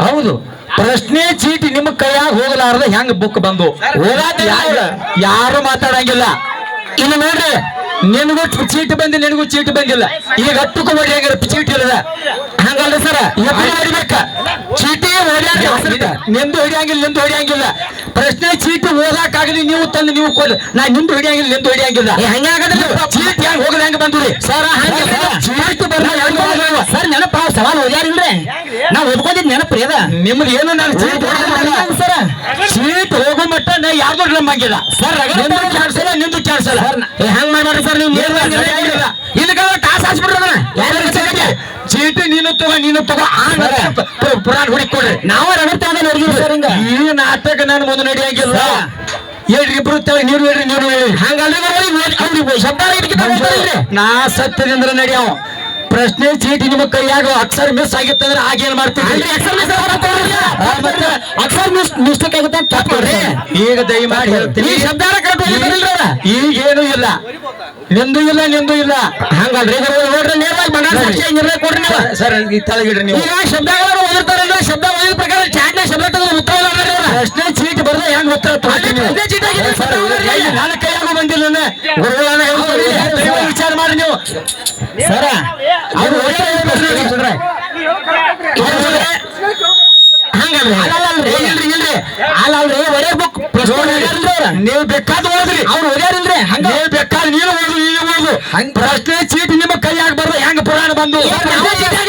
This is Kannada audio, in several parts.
ಹೌದು. ಪ್ರಶ್ನೆ ಚೀಟಿ ನಿಮ್ಮ ಕೈಯಾಗ ಹೋಗಲಾರ್ದ ಹೆಂಗ್ ಬುಕ್ ಬಂದು? ಹೋಗಾಟ ಯಾರು ಮಾತಾಡಂಗಿಲ್ಲ. ಇಲ್ಲಿ ನೋಡ್ರಿ. ನಿನಗೂ ಚೀಟಿ ಬಂದಿ ನಿನಗೂ ಚೀಟಿ ಬಂದಿಲ್ಲ. ಈಗ ಹತ್ತಕ್ಕೂ ಹೊಡಿಯಂಗಿಲ್ಲ ಚೀಟಿ ಇಲ್ಲದ ಹಂಗಲ್ಲ ಸರ ಹೊಡಿಬೇಕ ಚೀಟಿ ಹೊಡಿಯಂಗಿಲ್ಲ ನಿಂದು ಹೊಡಿಯಂಗಿಲ್ಲ ನಿಂದು ಹೊಡಿಯಂಗಿಲ್ಲ ಪ್ರಶ್ನೆ ಚೀಟಿ ಓದಾಕಾಗಲಿ ನೀವು ತಂದು ನೀವು ಕೊಡ್ರಿ ನಾ ನಿಂದು ಹೊಡಿಯಂಗಿಲ್ಲ ನಿಂದು ಹೊಡಿಯಂಗಿಲ್ಲ ಹಂಗಾಗಲ್ಲ ಚೀಟಿ ಹೆಂಗ್ ಹೋಗದ ಹೆಂಗ್ ಬಂದ್ರಿ? ಸರ್ ಚೀಟಿ ಬರ್ಲ ಹೆಂಗ್? ಸರ್ ನೆನಪ ಸವಾಲ್ ಓದ್ಯಾರಿಲ್ರಿ? ನಾ ಓದ್ಕೊಂಡಿದ್ ನೆನಪ್ರಿ ಅದ. ನಿಮ್ದು ಏನು ನಾನು ಚೀಟ್ ಸರ್. ಚೀಟ್ ಹೋಗೋ ಮಟ್ಟ ನಾ ಯಾರ್ದು ನಮ್ಮಂಗಿಲ್ಲ ಸರ್ ನಿಂದು ಕ್ಯಾನ್ಸಲ್ ನಿಂದು ಕ್ಯಾನ್ಸಲ್ ಹೆಂಗ್ ಮಾಡ್ಬೇಡ್ರಿ ಸರ್ ನೀವು ಟಾಸ್ ಹಾಸ್ಬಿಡ್ರಿ ಚೀಟಿ ನೀನು ತಗೋ ನೀನು ತಗೋ. ಪುರಾಣ ಹುಡುಕಿ ಕೊಡ್ರಿ. ನಾವ ರಗಡ್ ತಗೊಂಡ ನೋಡಿದ್ವಿ ಸರ್ ಹಿಂಗ. ಈ ನಾಟಕ ನಾನು ಮೊದಲು ನಡೆಯಂಗಿಲ್ಲ ಹೇಳ್ರಿ ಇಬ್ರು ನೀರು ಹೇಳ್ರಿ ನೀರು ಹೇಳಿ. ಹಂಗಲ್ರಿ ಶಬ್ದ ನಾ ಸತ್ಯದಿಂದ ನಡೆಯವ. ಪ್ರಶ್ನೆ ಚೀಟಿ ನಿಮ್ಮ ಕೈಯಾಗ ಅಕ್ಷರ ಮಿಸ್ ಆಗಿತ್ತಂದ್ರೆ ಆಗೇನ್ ಮಾಡ್ತೀವಿ ಮಿಸ್ಟೇಕ್ ಆಗುತ್ತೆ ಅಂತ ತಪ್ಪಿಡ್ರಿ ಈಗ ದಯಮಾಡಿ ಹೇಳ್ತೀನಿ. ಈ ಶಬ್ದ ಈಗ ಏನು ಇಲ್ಲ. ನಿಂದು ಇಲ್ಲ ನಿಂದು ಇಲ್ಲ. ಹಂಗಲ್ರಿ ನೋಡ್ರಿ ನೇರವಾಗಿ ಬಂಡ ಸಾಕ್ಷಿ ಇರಬೇಕು ಕೊಡ್ರಿ ನೀವು. ಸರ್ ಈ ತಳಗಿಡ್ರಿ ನೀವು. ಈಗ ಶಬ್ದಗಳನ್ನು ಓದಿರ್ತಾರಲ್ಲ ಶಬ್ದ ಓದಿದ ಪ್ರಕಾರ ಚಾಟ್ನ ಶಬ್ದ ತೆಗೆದು ಉತ್ತರ. ಪ್ರಶ್ನೆ ಚೀಟ್ ಬರ್ದು ಹೆಂಗ್ ಉತ್ತರ? ಪ್ರಶ್ನೆ ಚೀಟಿ ಆಗಿದೆ, ನನ್ನ ಕೈಯಾಗೂ ಬಂದಿಲ್ಲ. ಗುರುಗಳನ್ನ ವಿಚಾರ ಮಾಡಿ ನೀವು. ಸರ ಅವ್ರು ಒಳ್ಳೆ ಪ್ರಶ್ನೆ ಕೇಳ್ತಿದ್ರೆ. ಹಂಗಲ್ರಿ ಅಲ್ಲಲ್ರಿ, ಒಳ್ಳೆ ಬುಕ್? ನೀವು ಬೇಕಾದ ಓದ್ರಿ. ಅವ್ರು ಓದ್ಯಾರಿಲ್ರಿ ಹಂಗ? ನೀವು ಬೇಕಾದ ನೀನು ಓದು ನೀನು ಓದು. ಪ್ರಶ್ನೆ ಚೀಟಿ ನಿಮ್ಮ ಕೈಯಾಗ ಬರ್ದ ಹೆಂಗ್ ಪುರಾಣ ಬಂದು? ಚೀಟಿ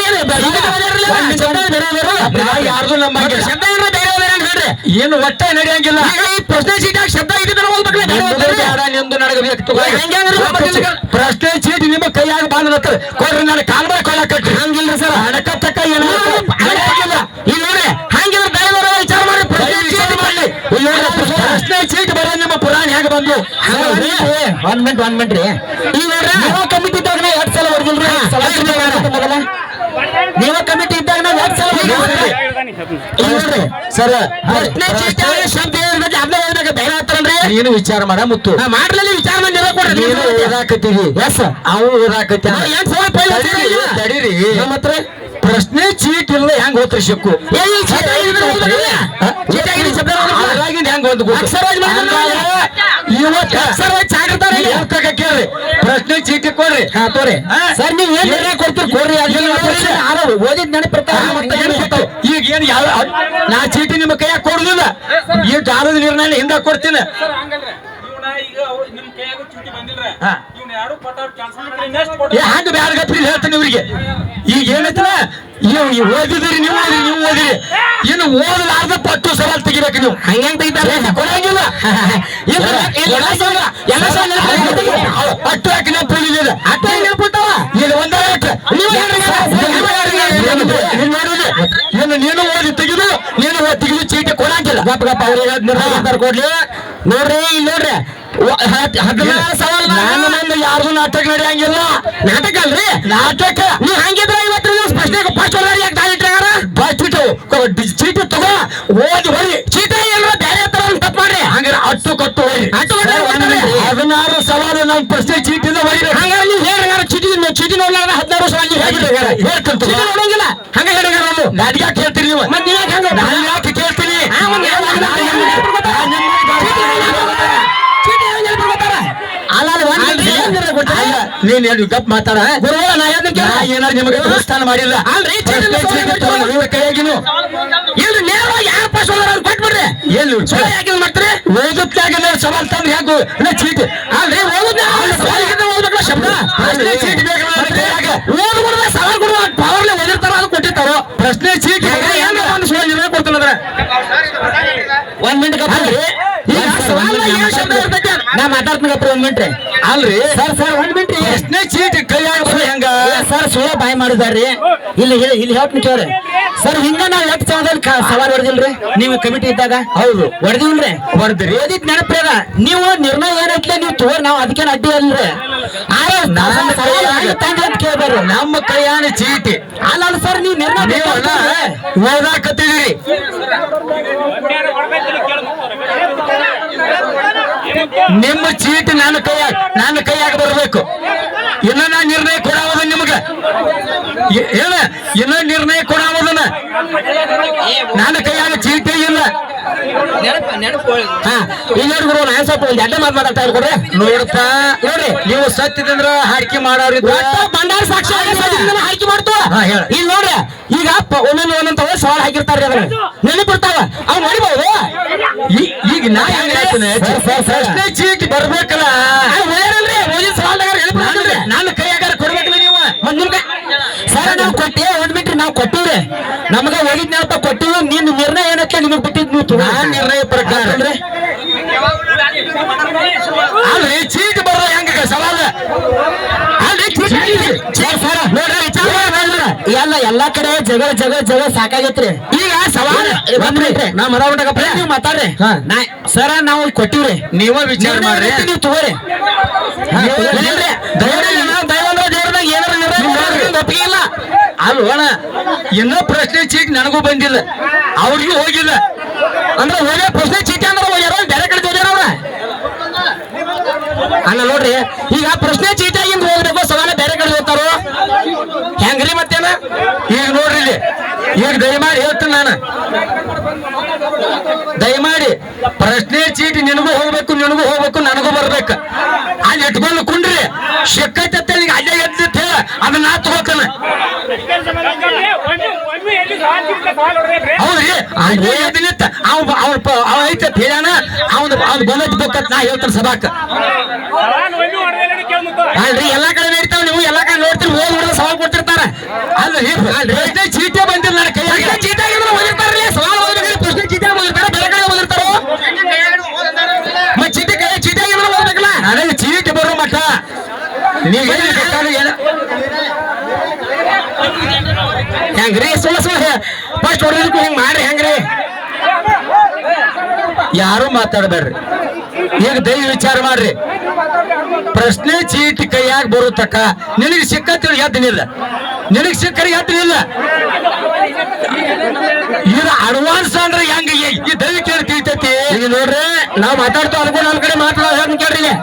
ಯಾರ್ದು ನಮ್ಮ ಶಬ್ದ ಇರೋ ಬೇರೆ ಬೇರೆ ಹೇಳ್ರಿ. ಏನು ಒಟ್ಟ ನಡೆಯಂಗಿಲ್ಲ. ಪ್ರಶ್ನೆ ಚೀಟಿಯಾಗ ಶಬ್ದ ಇದ್ದಿದ್ರೆ ಓದ್ಬೇಕಲ್ಲ ಬೇರೆ ನಿಂದು ಓದ್ತಾರೆ. ಬೇಡ, ನಿಂದು ನನಗೆ ಬೇಕು ತಗೋ. ಹೆಂಗೆ ಅಂದ್ರೆ ನಂಬಂಗಿಲ್ಲ. ಪ್ರಶ್ನೆ ಚೀಟಿ ನಿಮ್ಮ ಕೈಯಾಗ ಬಂದ ಕೊಡ್ರಿ ನಾನು ಕಾಲ್ ಮೇಲೆ ಕೊಳ ಕಟ್ಟಿ ಹಂಗಿಲ್ರಿ ಸರ್. ಅಡಕ ತಕ್ಕ ಏನು ಈಗ ಪುರಾಣ ಹೇಗೆ ಬಂದು ಒಂದ್ ಮಿನಿಟ್ ಒಂದ್ ಮಿನಿಟ್ ರೀ. ಈಗ ಕಮಿಟಿ ಇದ್ದಾಗ ನಾವು ಎರಡ್ ಸಲ ಹೊಡೆದಿಲ್ರಿ. ಮೊದಲ ನೀವ ಕಮಿಟಿ ಇದ್ದಾಗ ನಾವು ಎರಡ್ ಸಲ ಸರ್ ಶಬ್ದ ಬೇರೆ ನೀನು ವಿಚಾರ ಮಾಡ ಮುತ್ತು. ನಾ ಮಾಡ್ರಲ್ಲಿ ವಿಚಾರ ಮಾಡಿ ನೀನು ಓದಾಕತ್ತೀವಿ ಎಸ್ ಅವು ಏನ್ ತಡೀರಿ, ನಮ್ಮ ಹತ್ರ ಪ್ರಶ್ನೆ ಚೀಟ್ ಇಲ್ಲ ಹೆಂಗ್ ಹೋತ್ರಿ ಶಕ್ಕು? ಹೆಂಗ್ ಒಂದು ಇವತ್ತು ಸರ್ ಚಾಕಿರ್ತಾರೆ ಇಲ್ಲಿ. ಹೇಳ್ತಕ್ಕ ಕೇಳ್ರಿ. ಪ್ರಶ್ನೆ ಚೀಟಿ ಕೊಡ್ರಿ. ಹಾ ತೋರಿ. ಹಾ? ಸರ್ ನೀವು ಏನ್ ನಿರ್ಣಯ ಕೊಡ್ತೀರಿ? ಕೊಡ್ರಿ ಯಾರೋ ಓದಿದ್ ನೆನಪಿರ್ತಾವ ಈಗ ಏನ್ ಯಾವ ನಾ ಚೀಟಿ ನಿಮ್ಮ ಕೈಯಾಗ ಕೊಡುದಿಲ್ಲ. ಈ ಜಾಲದ ನಿರ್ಣಯ ಹಿಂದೆ ಕೊಡ್ತೀನಿ. ಸರ್ ಹಂಗಲ್ರಿ. ಇವ್ನ ಈಗ ಅವ್ರು ನಿಮ್ ಕೈಯಾಗ ಚೂಟಿ ಬಂದಿಲ್ರಿ. ಹಾ. ಇವ್ನ ಯಾರು ಪಟಾಟ್ ಕ್ಯಾನ್ಸಲ್ ಏ ಹಂಗ ಬ್ಯಾಡ ಗಪ್ರಿ ಹೇಳ್ತೀನಿ ಇವ್ರಿಗೆ ಈಗ ಏನೈತಲ್ಲ ನೀವು ಓದಿದ್ರಿ ನೀವು ಓದಿರಿ ನೀವು ಓದಿರಿ ಇನ್ನು ಓದಲಾರ್ದ ಪಟ್ಟು ಸವಾಲ್ ತೆಗಿಬೇಕು ನೀವು ಹಂಗಂಗ್ ತೆಗಿತಾರೆ ಕೊಡಂಗಿಲ್ಲ ಎಲ್ಲ. ಪಟ್ಟು ಹಾಕಿ ನಾವು ಪುಳಿಲಿಲ್ಲ ಅಟ್ಟ ಹೆಂಗ್ ನೆನಪಿರ್ತಾವ? ಇದು ಒಂದೇ ನೀವು ನೀನು ಓದಿ ತೆಗೆದು ನೀನು ಓದಿ ತೆಗೆದು ಚೀಟಿ ಕೊಡಂಗಿಲ್ಲ. ಗಪ್ಪ ಗಪ್ಪ ಅವ್ರಿಗೆ ನಿರ್ಧಾರ ಕೊಡ್ಲಿ. ನೋಡ್ರಿ ಇಲ್ಲಿ ನೋಡ್ರಿ. ಹದಿನಾರು ಸಾವಿರ ನನ್ನ ನಂದು ಯಾರ್ದು ನಾಟಕ ನಡೆಯಂಗಿಲ್ಲ. ನಾಟಕ ಅಲ್ರಿ? ನಾಟಕ. ನೀವು ಹಂಗಿದ್ರೆ ಇವತ್ತು ಫಸ್ಟ್ ಪ್ರಶ್ನೆ ಫಸ್ಟ್ ಹೊಡ್ದಾರ ಯಾಕೆ ತಾಳಿಟ್ಟಾರ ಬಿಟ್ಟು ಚೀಟಿ ತಗೋ. ಓದಿ ಹೊಡಿ ಚೀಟಿ ಎಲ್ಲ ಬೇರೆ ತರ ತಪ್ಪು ಮಾಡ್ರಿ. ಹಂಗಾರೆ ಅಟ್ಟು ಕಟ್ಟು ಅಟ್ಟು ಹದಿನಾರು ಸವಾಲು ನಮ್ಮ ಪ್ರಶ್ನೆ ಚೀಟಿದ ಹೊಡಿ ಹಂಗಾರೆ ನೀವು ಹೇಳಿ ಚೀಟಿ ಚೀಟಿ ನೋಡ್ಲಾರ ಹದಿನಾರು ಸಾವಿರ ನೀವು ಚೀಟಿ ನೋಡಂಗಿಲ್ಲ. ಹಂಗ ಹೇಳಿದಾರ ನಾವು? ಕೇಳ್ತೀರಿ? ಯಾಕೆ ನೀವು ಮತ್ತೆ ನೀವ್ ಹೆಂಗ ಯಾಕೆ ಕೇಳ್ತೀನಿ ನೀನ್ ಏನು ಗಪ್ ಮಾತಾಡ? ಗುರುಗಳ ನಾ ಕೇಳಿ. ನಿಮಗೆ ದೇವಸ್ಥಾನ ಮಾಡಿಲ್ಲ. ಅಲ್ರಿ, ಕೈಯಾಗಿನು. ಇಲ್ರಿ ನೇರವಾಗಿ ಯಾರು ಹೋದಾರ ಕೊಟ್ಬಿಡ್ರಿ. ಎಲ್ಲಿ ಸುಳ್ಳು ಯಾಕೆ ಮಾಡ್ತೀರಿ? ಸವಾಲ್ ತಂದ್ರೆ ಹೇಗೂ ಚೀಟಿ. ಅಲ್ರಿ ಓದುದ ಶಬ್ದ? ಚೀಟಿ ಬೇಕು ನನ್ನ ಕೈಯಾಗ. ಓದ್ಬಿಡ್ದ ಸವಾಲ್ ಕೊಡುವ ಪವರ್ಲೆ ಓದಿರ್ತಾರ ಅದು ಕೊಟ್ಟಿರ್ತಾರೋ ಪ್ರಶ್ನೆ ಚೀಟಿ ಹೆಂಗ ಒಂದು ಸುಳ್ಳು ನಿರ್ಣಯ ಕೊಡ್ತಾನ ಅದ್ರ? ಒಂದ್ ಮಿನಿಟ್ ಅಲ್ರಿ, ಈಗ ಸವಾಲ್ ಏನು ಶಬ್ದ ಇರ್ತೈತಿ ನಾ ಮಾತಾಡ್ತೀನಿ ಗಪ್ರಿ ಒಂದ್ ಮಿನಿಟ್ ಅಲ್ರಿ? ಸರ್ ಸರ್ ಒಂದ್ ಮಿಂಟ್ರಿ ಪ್ರಶ್ನೆ ಚೀಟಿ ಕೈಯಾಗ ಬರೋದು ಹೆಂಗ? ಸರ್ ಸುಳ್ಳ ಬಾಯ್ ಮಾಡಿದಾರ್ರಿ. ಇಲ್ಲಿ ಹೇಳಿ ಇಲ್ಲಿ ಹೇಳ್ತೀನಿ ಕೇಳ್ರಿ. ಸರ್ ಹಿಂಗ ನಾವ್ ಎಷ್ಟು ಸಮಯದಲ್ಲಿ ಸವಾಲ್ ಹೊಡೆದಿಲ್ರಿ? ನೀವು ಕಮಿಟಿ ಇದ್ದಾಗ? ಹೌದು. ಹೊಡೆದಿಲ್ರಿ ಹೊಡೆದ್ರಿ. ಓದಿದ್ ನೆನಪೇದ ನೀವು ನಿರ್ಣಯ ಏನೈತ್ಲೆ ನೀವು ತೋರ್ ನಾವ್ ಅದಕ್ಕೇನ್ ಅಡ್ಡಿ ಅಲ್ರಿ ಆದ್ರೆ ಕೇಳ್ಬೇಡ್ರಿ. ನಮ್ಮ ಕೈಯಾನ ಚೀಟಿ. ಅಲ್ಲ ಅಲ್ಲ ಸರ್ ನೀವು ನಿರ್ಣಯ. ಓದಾಕತ್ತಿದ್ದೀರಿ. ನಿಮ್ಮ ಚೀಟಿ ನನ್ನ ಕೈಯಾಗ ನನ್ನ ಕೈಯಾಗ ಬರಬೇಕು. ಇನ್ನ ನಾ ನಿರ್ಣಯ ಕೊಡಾವದ ನಿಮಗ? ಏ- ಹೇಳ ಇನ್ನ ನಿರ್ಣಯ ಕೊಡಾವದನ ನನ್ನ ಇಲ್ಲ ನೋಡಿ ಗುರು ನಾನು ಸ್ವಲ್ಪ ಒಂದು ಅಡ್ಡ ಮಾತು ಮಾತಾಡ್ತಾ ಇರ್ಕೊಡ್ರಿ ನೋಡಪ್ಪ. ನೋಡ್ರಿ. ನೀವು ಸತ್ಯದಂದ್ರ ಹಾಡಿಕೆ ಮಾಡೋರಿದ್ರ ಒಟ್ಟ ಬಂಡಾರ ಸಾಕ್ಷಿ ಹಾಕಿ ಮಾಡ್ತಾವ ಹಾ, ಹೇಳ. ಈಗ ನೋಡ್ರಿ. ಈಗ ಒಂದೊಂದು ಒಂದೊಂದು ಸವಾಲ್ ಹಾಕಿರ್ತಾರ್ರಿ ಅದನ್ನ. ನೆನಪಿರ್ತಾವ ಅವ್ ನೋಡಿಬಹುದು ಈಗ ನಾ ಏನ್ ಹೇಳ್ತೇನೆ. ಪ್ರಶ್ನೆ ಚೀಟಿ ಬರ್ಬೇಕಲ್ಲ? ನನ್ನ ಕೈಯಾಗಾರ ಕೊಡ್ಬೇಕಲ್ಲ ನೀವು? ಮತ್ ನಿಮ್ಗೆ ಸರ್ ನಾವು ಕೊಟ್ಟೆ ಓದ್ಬಿಟ್ರಿ ನಾವು ಕೊಟ್ಟಿವ್ರಿ. ನಮಗ ಹೋಗಿದ್ ನೆನಪ ಕೊಟ್ಟಿವಿ. ನಿನ್ ನಿರ್ಣಯ ಏನಕ್ಕೆ ನಿಮಗ್ ನೀವು ನಿರ್ಣಯ ಪ್ರಕಾರ ಅಂದ್ರೆ ಅಲ್ರಿ. ಚೀಟ್ ಬರೋ ಹೆಂಗ ಸವಾಲ ಅಲ್ರಿ. ಎಲ್ಲ ಎಲ್ಲಾ ಕಡೆ ಜಗಳ ಜಗಳ ಜಗಳ ಸಾಕಾಗೈತ್ರಿ. ಈಗ ಸವಾಲ ನಾ ಮರ ನೀವು ಮಾತಾಡ್ರಿ. ಸರ ನಾವು ಕೊಟ್ಟಿವ್ರಿ. ನೀವ ವಿಚಾರ ಮಾಡ್ರಿ. ನೀವು ತಗೋರಿ. ಅಲ್ವಣ ಇನ್ನೂ ಪ್ರಶ್ನೆ ಚೀಟ್ ನನಗೂ ಬಂದಿಲ್ಲ. ಅವ್ರಿಗೂ ಹೋಗಿಲ್ಲ. ಅಂದ್ರೆ ಹೋಗ್ಯ ಪ್ರಶ್ನೆ ಚೀಟಿ ಅಂದ್ರೆ ಹೋಗ್ಯಾರ ಬೇರೆ ಕಡೆ ಹೋಗ್ಯಾರ ಅವ್ರ? ಅಲ್ಲ ನೋಡ್ರಿ, ಈಗ ಪ್ರಶ್ನೆ ಚೀಟಿಯಾಗಿಂದ ಹೋಗ್ಬೇಕು, ಸವಾಲ ಬೇರೆ ಕಡೆ ಹೋಗ್ತಾರೋ? ಹೆಂಗ್ರಿ ಮತ್ತೇನ? ಈಗ ನೋಡ್ರಿ ಇಲ್ಲಿ, ಈಗ ದಯಮಾಡಿ ಹೇಳ್ತೀನಿ ನಾನು. ದಯಮಾಡಿ, ಪ್ರಶ್ನೆ ಚೀಟಿ ನಿನಗೂ ಹೋಗ್ಬೇಕು ನಿನಗೂ ಹೋಗ್ಬೇಕು, ನನಗೂ ಬರ್ಬೇಕು. ಅಲ್ಲಿ ಇಟ್ಕೊಂಡು ಕುಂಡ್ರಿ ಶಕ್ತಿ ಅಲ್ಲಿ ಎದ್ದು ಅದನ್ನ ನಾ ತಗೋತಾನೆ. ಅಲ್ಲೇ ಎದ್ದು ನಿಂತ ಅವ್ ಅವ್ನ ಅವ ಐತೆ ಹೇಳ್ಯಾನ ಅವ್ನ ಅವ್ನು ಬಂದೈತಿ ನಾ ಹೇಳ್ತಾನೆ ಸಭಾಕ. ಅಲ್ರಿ ಎಲ್ಲಾ ಕಡೆ ನಡೀತಾವ ನೀವು ಎಲ್ಲಾ ಕಡೆ ನೋಡ್ತೀರಿ ಓದ್ ಸವಾಲ್ ಕೊಡ್ತಿರ್ತಾರ ಅಲ್ರಿ ಪ್ರಶ್ನೆ ಚೀಟಿ ಬಂದಿಲ್ಲ ನನ್ನ ಕೈಯಾಗ. ಪ್ರಶ್ನೆ ಚೀಟಿಯಾಗಿಂದ್ರೆ ಓದಿರ್ತಾರ್ರಿ ಸವಾಲ್ ಓದಿದ್ರೆ ಪ್ರಶ್ನೆ ಚೀಟಿಯಾಗಿ ಓದಿರ್ತಾರ ಬೇರೆ ಕಡೆ ಓದಿರ್ತಾರೋ ಮತ್ತೆ ಚೀಟಿ ಕೈ ಚೀಟಿಯಾಗಿಂದ್ರೆ ಓದ್ಬೇಕಲ್ಲ ನನಗೆ ಚೀಟಿ ಬರೋ ಮಟ್ಟ ನೀವು ಏನು ಹೆಂಗ್ರಿ ಸುಳ್ಳು ಸುಳ್ಳು ಫಸ್ಟ್ ಹೊಡೆದಕ್ಕೂ ಹಿಂಗ್ ಮಾಡ್ರಿ, ಹೆಂಗ್ರಿ? ಯಾರು ಮಾತಾಡಬೇಡ್ರಿ. ಈಗ ದೈವ ವಿಚಾರ ಮಾಡ್ರಿ. ಪ್ರಶ್ನೆ ಚೀಟಿ ಕೈಯಾಗ ಬರುತ್ತಕ್ಕ ನಿನಗೆ ಸಿಕ್ಕತ್ತಿಲ್ಲ ಎದ್ದನಿಲ್ಲ ನಿನಗೆ ಸಿಕ್ಕರೆ ಎದ್ದನಿಲ್ಲ ಇದು ಅಡ್ವಾನ್ಸ್ ಅಂದ್ರೆ ಹೆಂಗ ಈ- ದೈವ ಕೇಳಿ ತಿಳಿತೈತಿ? ಈಗ ನೋಡ್ರಿ, ನಾವ್ ಮಾತಾಡ್ತಾ ನಮ್ ಕಡೆ ಮಾತಾಡೋ ಕೇಳ್ರಿ ಇಲ್ಲಿ.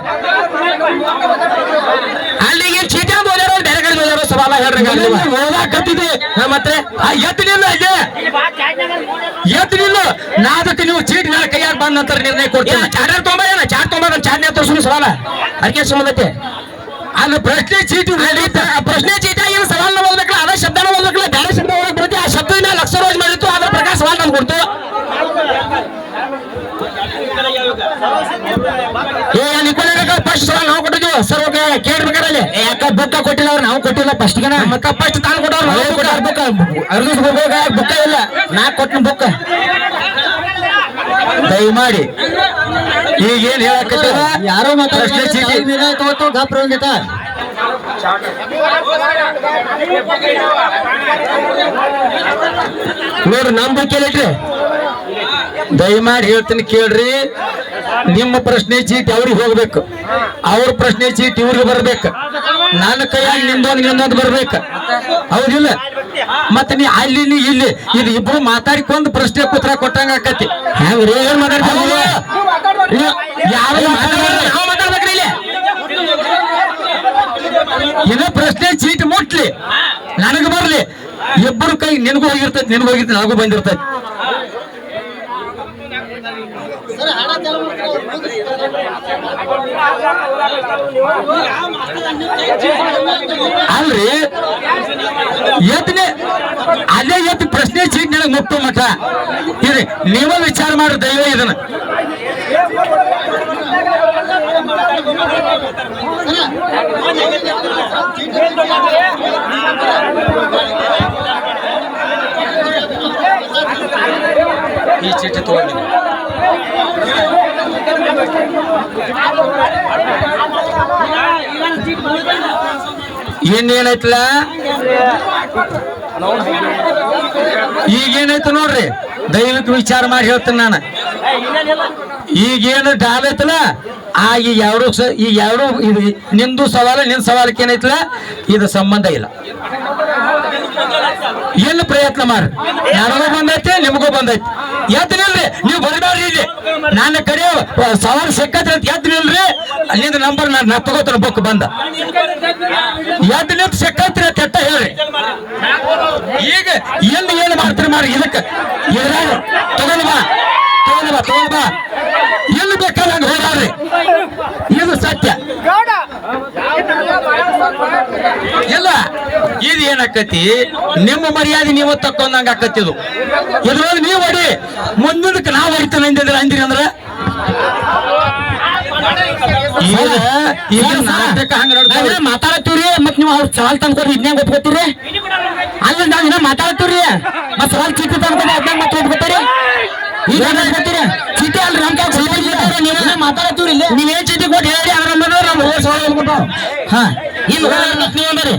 ಅಲ್ಲಿ ಈಗ ಚೀಟಿ ಅಂತ ಓದ್ಯಾರ ಬೇರೆ ಕಡೆ ಓದ್ಯಾರ ಸವಾಲ ಹೇಳ್ರಿ ಹಂಗಾರೆ ನೀವು. ಓದಾಕತ್ತಿದೆ ಮತ್ತೆ ಆ ಎತ್ತಲಿಲ್ಲ ಅಲ್ಲೇ ಎತ್ತಲಿಲ್ಲ ನಾ ಅದಕ್ಕೆ ನೀವು ಚೀಟ್ ನನ್ನ ಕೈಯಾಗ ಬಂದ ನಂತರ ನಿರ್ಣಯ ಕೊಡ್ತೀನಿ. ಚಾರ್ಜರ್ ತೊಗೊಂಬೇನ ಚಾರ್ಜ್ ತೊಂಬರ ಚಾರ್ಜ್ ತೋರ್ಸು ಸವಾಲ. ಅದಕ್ಕೆ ಸುಮ್ಮನತೆ ಅಲ್ಲಿ ಪ್ರಶ್ನೆ ಚೀಟಿ ಪ್ರಶ್ನೆ ಚೀಟಿ ಏನು ಸವಾಲ್ ಓದ್ಬೇಕಲ್ಲ ಅದೇ ಶಬ್ದನ ಓದ್ಬೇಕಲ್ಲ ಬೇರೆ ಶಬ್ದ ಓದಕ್ ಬರುತ್ತೆ ಆ ಶಬ್ದ ಲಕ್ಷ ರೋಜ್ ಮಾಡಿತ್ತು ಅದ್ರ ಪ್ರಕಾರ ಸವಾಲ್ ನಮ್ಗೆ ಕೊಡ್ತು. ಏ ಫಸ್ಟ್ ಸಲ ನಾವು ಕೊಟ್ಟಿದ್ವಿ ಸರ್ ಓಕೆ ಕೇಳ್ಬೇಕಾರಲ್ಲಿ ಯಾಕ ಬುಕ್ಕ ಕೊಟ್ಟಿಲ್ಲ ಅವ್ರು? ನಾವು ಕೊಟ್ಟಿಲ್ಲ ಫಸ್ಟ್ಗೆ ಮತ್ತ ಫಸ್ಟ್ ತಾನು ಕೊಟ್ಟವ್ರು ನಾವು ಕೊಟ್ಟಾರ ಬುಕ್ಕ ಅರ್ಧ ಬುಕ್ಕ ಇಲ್ಲ. ನಾ ಕೊಟ್ಟಿನ ಬುಕ್ಕ ದಯಮಾಡಿ. ಈಗ ಏನ್ ಹೇಳಕತ್ತಿಲ್ಲ ಯಾರೋ ಪ್ರಶ್ನೆ ಚೀಟಿ. ನೋಡ್ರಿ ನಮ್ ಬುಕ್ ಇಟ್ರಿ. ದಯಮಾಡಿ ಹೇಳ್ತೀನಿ ಕೇಳ್ರಿ. ನಿಮ್ಮ ಪ್ರಶ್ನೆ ಚೀಟಿ ಅವ್ರಿಗೆ ಹೋಗ್ಬೇಕು. ಅವ್ರ ಪ್ರಶ್ನೆ ಚೀಟಿ ಇವ್ರಿಗೆ ಬರ್ಬೇಕು. ನನ್ನ ಕೈಯಾಗಿ ನಿಂದೊಂದು ನಿಂದೊಂದು ಬರ್ಬೇಕು. ಹೌದಿಲ್ಲ? ಮತ್ತೆ ನೀ ಅಲ್ಲಿ ನೀ ಇಲ್ಲಿ. ಇದು ಇಬ್ರು ಮಾತಾಡಿಕೊಂಡು ಪ್ರಶ್ನೆ ಉತ್ತರ ಕೊಟ್ಟಂಗ ಆಕತಿ. ಹೆಂಗ್ರಿ? ಏನ್ ಮಾತಾಡ್ತೀವಿ ಯಾರು. ಮಾತಾಡ್ಬೇಕ್ರಿ ಇನ್ನ ಪ್ರಶ್ನೆ ಚೀಟಿ ಮುಟ್ಲಿ. ನನಗೆ ಬರ್ಲಿ. ಇಬ್ಬರು ಕೈ ನಿನಗೂ ಹೋಗಿರ್ತೈತಿ ನಿನಗೂ ಹೋಗಿರ್ತೈತಿ ನನಗೂ ಬಂದಿರ್ತೈತಿ. ಅಲ್ರಿ? ಎತ್ತನೆ ಅಲ್ಲೇ ಎತ್ತು ಪ್ರಶ್ನೆ ಚೀಟ್ ನನಗೆ ಮುಟ್ಟು ಮಠ. ಇರಿ, ನೀವ ವಿಚಾರ ಮಾಡ್ರಿ ದೈವ ಇದನ್ನ. ಈ ಚೀಟಿ ತಗೊಂಡಿದೆ ಇನ್ನೇನೈತಲ್ಲ ಈಗೇನೈತೆ ನೋಡ್ರಿ? ದಯವಿಟ್ಟು ವಿಚಾರ ಮಾಡಿ ಹೇಳ್ತೀನಿ ನಾನು. ಈಗೇನು ಡಾಲ್ ಐತಲ್ಲ ಆ ಈಗ ಯಾರು ಈಗ ಯಾರು ಇದು ನಿಂದು ಸವಾಲು, ನಿನ್ ಸವಾಲಕ್ಕೆ ಏನೈತಲ್ಲ ಇದು ಸಂಬಂಧ ಇಲ್ಲ. ಎಲ್ಲಿ ಪ್ರಯತ್ನ ಮಾಡ್ರಿ ನನಗೂ ಬಂದೈತೆ ನಿಮಗೂ ಬಂದೈತಿ. ಎದ್ದು ನಿಲ್ರಿ ನೀವು ಬರ್ಬೇಡ್ರಿ ಇಲ್ಲಿ ನನ್ನ ಕಡೆ ಸವಾಲ್ ಸಿಕ್ಕತ್ರಿ ಅಂತ ಎದ್ದು ನಿಲ್ರಿ. ಅಲ್ಲಿಂದ ನಂಬರ್ ನಾನು ನಾ ತಗೋತಾನ ಬುಕ್ ಬಂದ. ಎದ್ದು ನಿಂತು ಸಿಕ್ಕತ್ರಿ ಅಂತ ಎಟ್ಟ ಹೇಳ್ರಿ. ಈಗ ಎಲ್ಲಿ ಏನು ಮಾಡ್ತೀರಿ ಮಾಡ್ರಿ ಇದಕ್ಕೆ ಎಲ್ಲಾರು ತಗೊಂಡ್ ಬಾ ತಗೊಂಡ್ ಬಾ ತಗೊಂಡ್ ಬಾ. ಎಲ್ಲಿ ಬೇಕಾದ್ರೆ ಹಂಗೆ ಹೋಗಾರ್ರಿ ಇದು ಸತ್ಯ. ಇಲ್ಲ ಇದು ಏನಾಕತಿ ನಿಮ್ಮ ಮರ್ಯಾದೆ ನೀವು ತಕ್ಕೊಂಡಂಗ ಆಕತ್ತಿ ಇದು. ಇದ್ರೊಳಗೆ ನೀವು ಹೊಡಿ. ಮುಂದಿನಕ್ಕೆ ನಾವು ಹೊಡಿತಾನೆ ಅಂದಿದ್ರೆ ಅಂದಿರಿ ಅಂದ್ರೆ? ಹಂಗ ಮಾತಾಡತ್ತೀವ್ರಿ ಮತ್ ನೀವು ಅವ್ರ ಸವಾಲ್ ತಂದ್ಕೊಡ್ರಿ ಇದ್ನೇ ಗೊತ್ಕೋತೀರಿ ಅಲ್ಲ ನಾವ್ ಇನ್ನ ಮಾತಾಡತ್ತೀವ್ರಿ. ಮತ್ ಸವಾಲ್ ಚೀಟಿ ತಂದ್ಕೊಂಡು ಅದನ್ನ ಮತ್ತೆ ಗೊತ್ಕೋತೀರಿ ಈಗ ಗೊತ್ಕೋತೀರಿ ಚೀಟಿ ಅಲ್ರಿ ನಮ್ ಕೈ ನೀವೇ ಮಾತಾಡತ್ತೀವ್ರಿ ನೀವೇನ್ ಚೀಟಿ ಕೊಟ್ಟು ಹೇಳಿ ಅದ್ರ ನಮ್ಮ ಸವಾಲ್ ಹೋಗ್ಬಿಟ್ಟು ಹಾ. ಇಲ್ಲ ನೀವು ಬರ್ರಿ